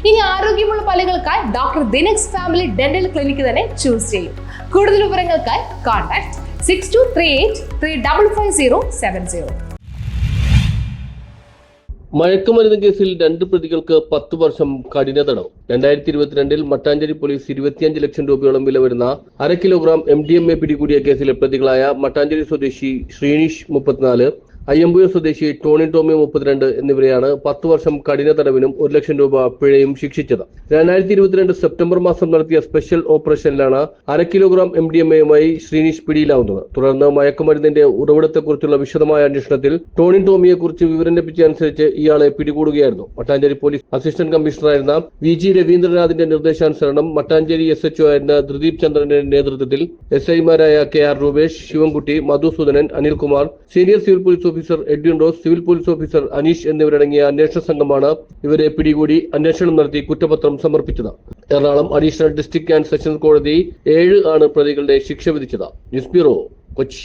ഇനി ആരോഗ്യമുള്ള പല്ലുകൾക്കായി ഡോക്ടർ ദിനക്സ് ഫാമിലി ഡെന്റൽ ക്ലിനിക്ക് തന്നെ ചൂസ് ചെയ്യും. കൂടുതൽ വിവരങ്ങൾക്കായി contact six two three eight three double five zero seven zero മയക്കുമരുന്ന് കേസിൽ രണ്ട് പ്രതികൾക്ക് പത്ത് വർഷം കഠിന തടവ്. രണ്ടായിരത്തി ഇരുപത്തിരണ്ടിൽ മട്ടാഞ്ചേരി പോലീസ് ഇരുപത്തിയഞ്ച് ലക്ഷം രൂപയോളം വില വരുന്ന അര kilogram M D M A പിടികൂടിയ കേസിലെ പ്രതികളായ മട്ടാഞ്ചേരി സ്വദേശി ശ്രീനിഷ് മുപ്പത്തിനാല് അയ്യമ്പുഴ സ്വദേശി ടോണി ടോമി മുപ്പത്തിരണ്ട് എന്നിവരെയാണ് പത്ത് വർഷം കഠിന തടവിനും ഒരു ലക്ഷം രൂപ പിഴയും ശിക്ഷിച്ചത്. രണ്ടായിരത്തി ഇരുപത്തിരണ്ട് സെപ്റ്റംബർ മാസം നടത്തിയ സ്പെഷ്യൽ ഓപ്പറേഷനിലാണ് അര കിലോഗ്രാം എം ഡി എം എയുമായി ശ്രീനിഷ് പിടിയിലാവുന്നത്. തുടർന്ന് മയക്കുമരുന്നിന്റെ ഉറവിടത്തെക്കുറിച്ചുള്ള വിശദമായ അന്വേഷണത്തിൽ ടോണി ടോമിയെക്കുറിച്ച് വിവരം ലഭിച്ചതനുസരിച്ച് ഇയാളെ പിടികൂടുകയായിരുന്നു. മട്ടാഞ്ചേരി പോലീസ് അസിസ്റ്റന്റ് കമ്മീഷണറായിരുന്ന വി ജി രവീന്ദ്രനാഥിന്റെ നിർദ്ദേശാനുസരണം മട്ടാഞ്ചേരി എസ് എച്ച്ഒ ആയിരുന്ന ദൃദീപ് ചന്ദ്രന്റെ നേതൃത്വത്തിൽ എസ് ഐമാരായ K R Rupesh Sivankutty Madhusoodanan Anilkumar senior civil police officer Edwin Rose civil police officer Aneesh എന്നിവരടങ്ങിയ അന്വേഷണ സംഘമാണ് ഇവരെ പിടികൂടി അന്വേഷണം നടത്തി കുറ്റപത്രം സമർപ്പിച്ചത്. Ernakulam additional district and sessions കോടതി ഏഴ് ആണ് പ്രതികളുടെ ശിക്ഷ വിധിച്ചത്. News bureau Kochi.